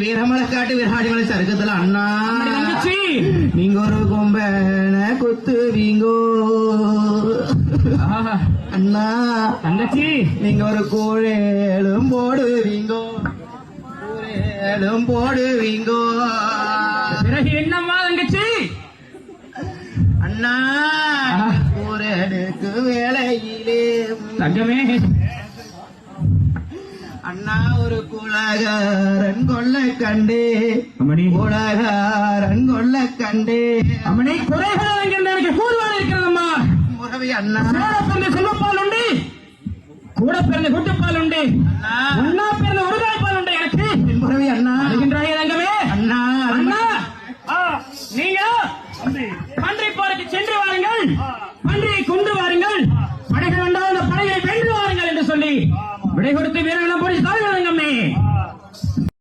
வீரமலை காட்டு வீராடிமலை சருக்கத்துல அண்ணா. நீங்க ஒரு கொம்பன குத்துவீங்கோ அண்ணா. தங்கச்சி. நீங்க ஒரு கோழேலும் போடுவீங்கோ கோழேலும் போடுவீங்கோ பிறகு என்னம்மா தங்கச்சி? அண்ணா ஊரடுக்கு வேலையிலே. தங்கமே. அண்ணா ஒரு குலகாரன் கொள்ள கண்டே. அமணி குலகாரன் கொள்ள கண்டே. அமணி குறைகள் எனக்கு கூறுவாள் இருக்கிறதம்மா. முறவி அண்ணா. பிறந்த செல்வப்பால் உண்டு. கூட பிறந்த குட்டுப்பால் உண்டு. அண்ணா. பிறந்த உருகாய்ப்பால் உண்டு எனக்கு. என் முறவி அண்ணா. அழுகின்றாயே ரங்கமே அண்ணா அண்ணா. நீங்க பன்றி போருக்கு சென்று வாருங்கள். பன்றியை கொண்டு வாருங்கள். படைகள் வந்தால் அந்த படையை வென்று வாருங்கள் என்று சொல்லி விடை கொடுத்து வீரர்களும்